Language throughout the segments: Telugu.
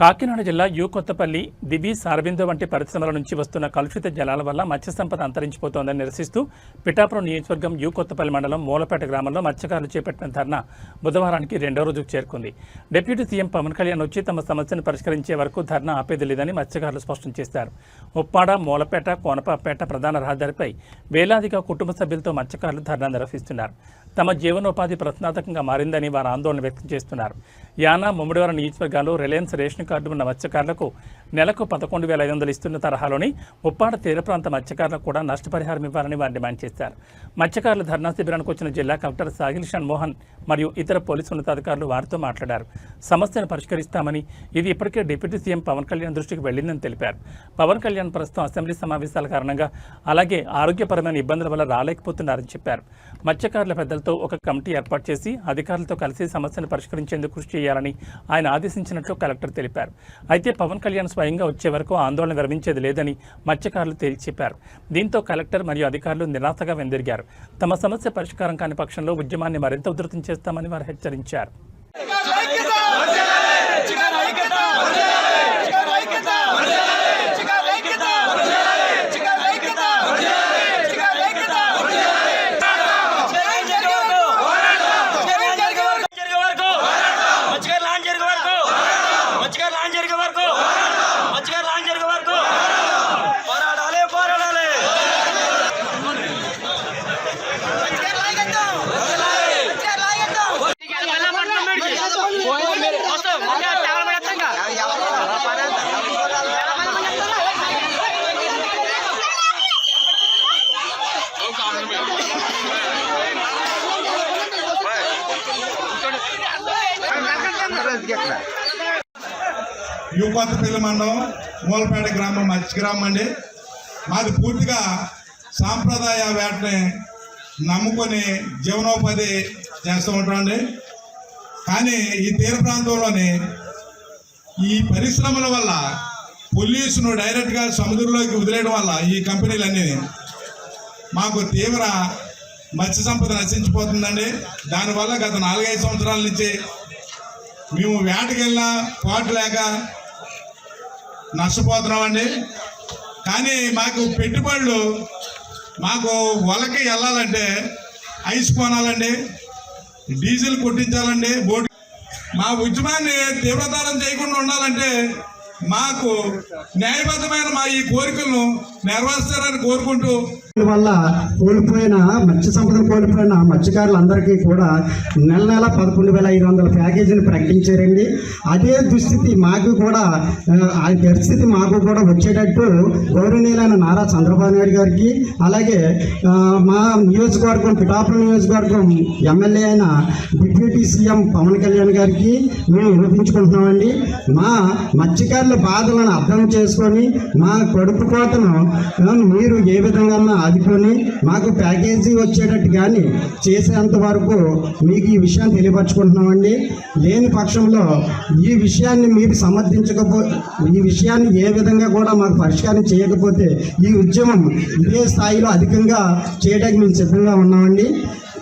కాకినాడ జిల్లా యూ కొత్తపల్లి దివి సారబిందో వంటి పరిశ్రమల నుంచి వస్తున్న కలుషిత జలాల వల్ల మత్స్య సంపద అంతరించిపోతోందని నిరసిస్తూ పిఠాపురం నియోజకవర్గం యూ కొత్తపల్లి మండలం మూలపేట గ్రామంలో మత్స్యకారులు చేపట్టిన ధర్నా బుధవారానికి రెండో రోజుకు చేరుకుంది. డిప్యూటీ సీఎం పవన్ కళ్యాణ్ వచ్చి తమ సమస్యను పరిష్కరించే వరకు ధర్నా ఆపేది లేదని మత్స్యకారులు స్పష్టం చేశారు. ఉప్పాడ మూలపేట కోనపేట ప్రధాన రహదారిపై వేలాదిగా కుటుంబ సభ్యులతో మత్స్యకారులు ధర్నా నిర్వహిస్తున్నారు. తమ జీవనోపాధి ప్రశ్నార్థకంగా మారిందని వారు ఆందోళన వ్యక్తం చేస్తున్నారు. యానా ముమ్మడివారం నియోజకవర్గాల్లో రిలయన్స్ రేషన్ కార్డు ఉన్న మత్స్యకారులకు నెలకు పదకొండు వేల ఐదు వందలు ఇస్తున్న తరహాలోని ఉప్పాడ తీర ప్రాంత మత్స్యకారులకు కూడా నష్టపరిహారం ఇవ్వాలని వారు డిమాండ్ చేశారు. మత్స్యకారుల ధర్నా శిబిరానికి వచ్చిన జిల్లా కలెక్టర్ సాగిల్ మోహన్ మరియు ఇతర పోలీసు ఉన్నతాధికారులు వారితో మాట్లాడారు. సమస్యను పరిష్కరిస్తామని ఇది ఇప్పటికే డిప్యూటీ సీఎం పవన్ కళ్యాణ్ దృష్టికి వెళ్ళిందని తెలిపారు. పవన్ కళ్యాణ్ ప్రస్తుతం అసెంబ్లీ సమావేశాల కారణంగా అలాగే ఆరోగ్యపరమైన ఇబ్బందుల వల్ల రాలేకపోతున్నారని చెప్పారు. మత్స్యకారుల అధికారులతో ఒక కమిటీ ఏర్పాటు చేసి అధికారులతో కలిసి సమస్యను పరిష్కరించేందుకు కృషి చేయాలని ఆయన ఆదేశించినట్లు కలెక్టర్ తెలిపారు. అయితే పవన్ కళ్యాణ్ స్వయంగా వచ్చే వరకు ఆందోళన విరమించేది లేదని మత్స్యకారులు తేల్చి చెప్పారు దీంతో కలెక్టర్ మరియు అధికారులు నిరాశగా వెందిరిగారు. తమ సమస్య పరిష్కారం కాని పక్షంలో ఉద్యమాన్ని మరింత ఉధృతం చేస్తామని వారు హెచ్చరించారు. యువకొత్తపల్లి మండలం మూలపేట గ్రామం మత్స్య గ్రామం అండి. మాది పూర్తిగా సాంప్రదాయ వేటని నమ్ముకొని జీవనోపాధి చేస్తూ ఉంటామండి. కానీ ఈ తీర ప్రాంతంలోని ఈ పరిశ్రమల వల్ల పొల్యూషన్ డైరెక్ట్గా సముద్రంలోకి వదిలేయడం వల్ల ఈ కంపెనీలన్నీ మాకు తీవ్ర మత్స్య సంపద నశించిపోతుందండి. దానివల్ల గత నాలుగైదు సంవత్సరాల నుంచి మేము వేటకెళ్ళా పాటు లేక నష్టపోతున్నామండి. కానీ మాకు పెట్టుబడులు మాకు వలకి వెళ్ళాలంటే ఐస్ కొనాలండి డీజిల్ కొట్టించాలండి బోట్ మా ఉద్యమాన్ని తీవ్రతరం చేయకుండా ఉండాలంటే మాకు న్యాయబద్ధమైన మా ఈ కోరికలను నెరవేర్చారని కోరుకుంటూ వల్ల కోల్పోయిన మత్స్య సంపదను కోల్పోయిన మత్స్యకారులందరికీ కూడా నెల నెల పదకొండు వేల ఐదు వందల ప్యాకేజీని ప్రకటించారండి. అదే దుస్థితి మాకు కూడా ఆ, పరిస్థితి మాకు కూడా వచ్చేటట్టు గౌరవనీయులైన నారా చంద్రబాబు నాయుడు గారికి అలాగే మా నియోజకవర్గం పిఠాపురం నియోజకవర్గం ఎమ్మెల్యే అయిన డిప్యూటీ సీఎం పవన్ కళ్యాణ్ గారికి మేము వినిపించుకుంటున్నామండి మా మత్స్యకారుల బాధలను అర్థం చేసుకొని మా కడుపు కోతను మీరు ఏ విధంగా ఆదుకొని మాకు ప్యాకేజీ వచ్చేటట్టు కానీ చేసేంత వరకు మీకు ఈ విషయాన్ని తెలియపరచుకుంటున్నామండి. లేని పక్షంలో ఈ విషయాన్ని మీరు సమర్థించకపో ఈ విషయాన్ని ఏ విధంగా కూడా మాకు పరిష్కారం చేయకపోతే ఈ ఉద్యమం ఇదే స్థాయిలో అధికంగా చేయడానికి మేము సిద్ధంగా ఉన్నామండి.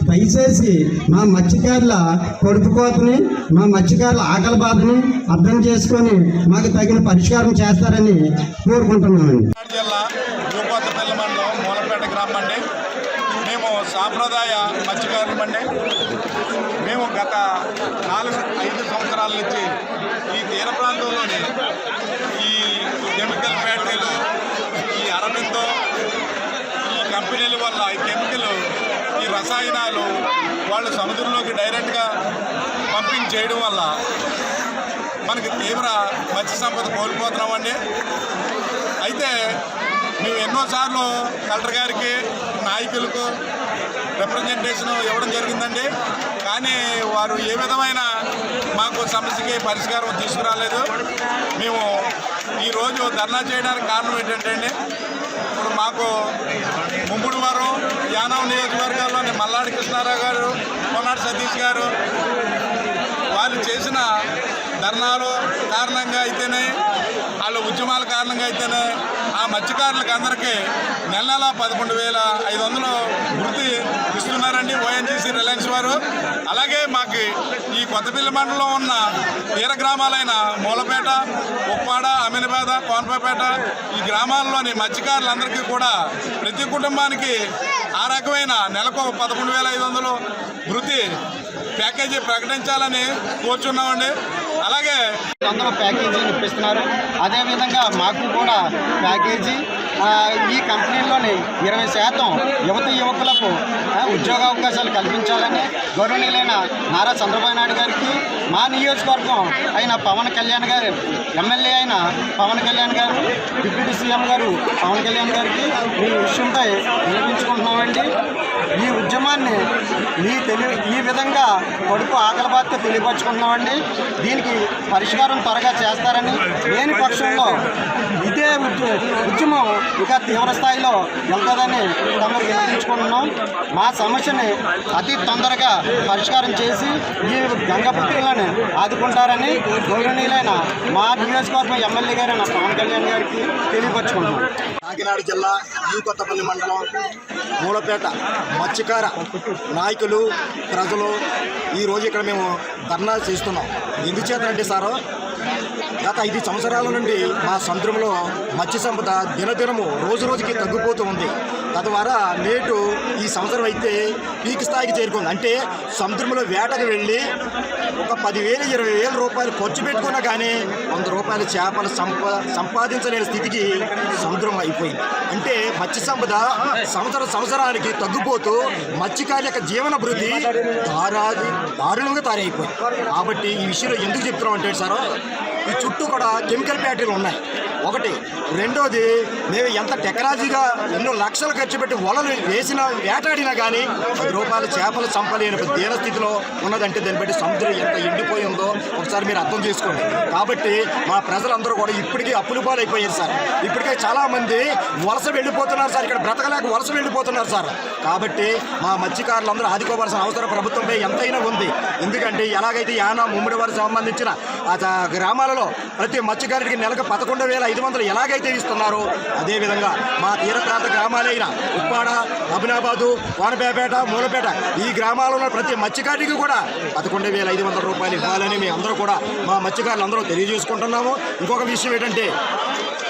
దయచేసి మా మత్స్యకారుల కొడుకు కోతని మా మత్స్యకారుల ఆకలి బాధని అర్థం చేసుకొని మాకు తగిన పరిష్కారం చేస్తారని కోరుకుంటున్నామండి. జిల్లా యువకొత్తపల్లి మండలం మూలపేట గ్రామం అండి. మేము సాంప్రదాయ మత్స్యకారులం అండి. మేము గత నాలుగు ఐదు సంవత్సరాల నుంచి ఈ తీర ప్రాంతంలోని ఈ కెమికల్ ఫ్యాక్టరీలు ఈ అరబిందో ఈ కంపెనీల వల్ల ఈ కెమికల్ ఈ రసాయనాలు వాళ్ళు సముద్రంలోకి డైరెక్ట్గా పంపింగ్ చేయడం వల్ల మనకి తీవ్ర మత్స్య సంపద కోల్పోతున్నామండి. అయితే మేము ఎన్నోసార్లు కలెక్టర్ గారికి నాయకులకు రిప్రజెంటేషన్ ఇవ్వడం జరిగిందండి. కానీ వారు ఏ విధమైన మాకు సమస్యకి పరిష్కారం తీసుకురాలేదు. మేము ఈరోజు ధర్నా చేయడానికి కారణం ఏంటంటే అండి ఇప్పుడు మాకు ముంపుడు వారం యానం నియోజకవర్గాల్లోని మల్లాడి కృష్ణారావు గారు కొన్నాడు సతీష్ గారు వాళ్ళు చేసిన ధర్నాలు కారణంగా అయితేనే వాళ్ళ ఉద్యమాల కారణంగా అయితేనే ఆ మత్స్యకారులకు అందరికీ నెల నెల పదకొండు వేల ఐదు వందలు వృత్తి ఇస్తున్నారండి ఓఎన్జీసీ రిలయన్స్ వారు. అలాగే మాకు ఈ కొత్తపల్లి మండలంలో ఉన్న తీర గ్రామాలైన మూలపేట ఉప్పాడ అమీనపేట కోనపేట ఈ గ్రామాల్లోని మత్స్యకారులందరికీ కూడా ప్రతి కుటుంబానికి ఆ రకమైన నెలకు పదకొండు వేల ఐదు వందలు వృత్తి ప్యాకేజీ ప్రకటించాలని కోరుచున్నామండి. అలాగే అందరూ ప్యాకేజీని ఇప్పిస్తున్నారు. అదేవిధంగా మాకు కూడా ప్యాకేజీ ఈ కంపెనీలోని ఇరవై శాతం యువత యువకులకు ఉద్యోగ అవకాశాలు కల్పించాలని గౌరవనీయులైన నారా చంద్రబాబు నాయుడు గారికి మా నియోజకవర్గం అయిన పవన్ కళ్యాణ్ గారు ఎమ్మెల్యే అయిన పవన్ కళ్యాణ్ గారు డిప్యూటీ సీఎం గారు పవన్ కళ్యాణ్ గారికి ఈ విషయంపై వినిపించుకుంటున్నామండి. ఈ ఉద్యమాన్ని ఈ తెలి ఈ విధంగా కొడుకు ఆకలి బాధతో తెలియపరుచుకుంటున్నామండి. దీనికి పరిష్కారం త్వరగా చేస్తారని లేని పక్షంలో ఇదే ఉద్యమం ఇంకా తీవ్ర స్థాయిలో వెళ్తుందని తమకు వినిపించుకుంటున్నాం మా సమస్యని అతి తొందరగా పరిష్కారం చేసి ఈ గంగపుత్రులను ఆదుకుంటారని గౌరవనీయులైన మా నియోజకవర్గం ఎమ్మెల్యే గారైన పవన్ కళ్యాణ్ గారికి తెలియపరచుకుంటున్నాం. కాకినాడ జిల్లా ఈ కొత్తపల్లి మండలం మూలపేట మత్స్యకార నాయకులు ప్రజలు ఈరోజు ఇక్కడ మేము ధర్నా చేస్తున్నాం. ఎందుచేతంటే సారో గత ఐదు సంవత్సరాల నుండి మా సముద్రంలో మత్స్య సంపద దినదినము రోజు రోజుకి తగ్గిపోతూ ఉంది. తద్వారా నేటు ఈ సంవత్సరం అయితే పీక్ స్థాయికి చేరుకుంది. అంటే సముద్రంలో వేటకు వెళ్ళి ఒక పదివేలు ఇరవై వేల రూపాయలు ఖర్చు పెట్టుకున్నా కానీ వంద రూపాయల చేపలు సంపా సంపాదించలేని స్థితికి సముద్రం అయిపోయింది. అంటే మత్స్య సంపద సంవత్సర సంవత్సరానికి తగ్గిపోతూ మత్స్యకారుల యొక్క జీవన వృద్ధి దారాది దారుణంగా తయారైపోయింది. కాబట్టి ఈ విషయంలో ఎందుకు చెప్తున్నాం అంటే సార్ ఈ చుట్టూ కూడా కెమికల్ ఫ్యాక్టరీలు ఉన్నాయి. ఒకటి. రెండోది మేము ఎంత టెక్నాలజీగా ఎన్నో లక్షలు ఖర్చు పెట్టి వలలు వేసినా వేటాడినా కానీ పది రూపాయలు చేపలు చంపలేని దీన స్థితిలో ఉన్నదంటే దాన్ని బట్టి సముద్రం ఎంత ఎండిపోయి ఉందో ఒకసారి మీరు అర్థం చేసుకోండి. కాబట్టి మా ప్రజలందరూ కూడా ఇప్పటికీ అప్పులు పాలైపోయారు సార్. ఇప్పటికే చాలామంది వలస వెళ్ళిపోతున్నారు సార్. ఇక్కడ బ్రతకలేక వలస వెళ్ళిపోతున్నారు సార్. కాబట్టి మా మత్స్యకారులందరూ ఆదుకోవాల్సిన అవసరం ప్రభుత్వంపై ఎంతైనా ఉంది. ఎందుకంటే ఎలాగైతే యానా ముమ్మడి వారికి సంబంధించిన ఆ జిల్లాలో ప్రతి మత్స్యకారుడికి నెలకు పదకొండు వేల ఐదు వందలు ఎలాగైతే ఇస్తున్నారో అదేవిధంగా మా తీర ప్రాంత గ్రామాలైన ఉప్పాడ అభినాబాదు వానపేపేట మూలపేట ఈ గ్రామాలలో ఉన్న ప్రతి మత్స్యకారుడికి కూడా పదకొండు వేల ఐదు వందల రూపాయలు ఇవ్వాలని మేము అందరూ కూడా మా మత్స్యకారులు అందరూ తెలియజేసుకుంటున్నాము. ఇంకొక విషయం ఏంటంటే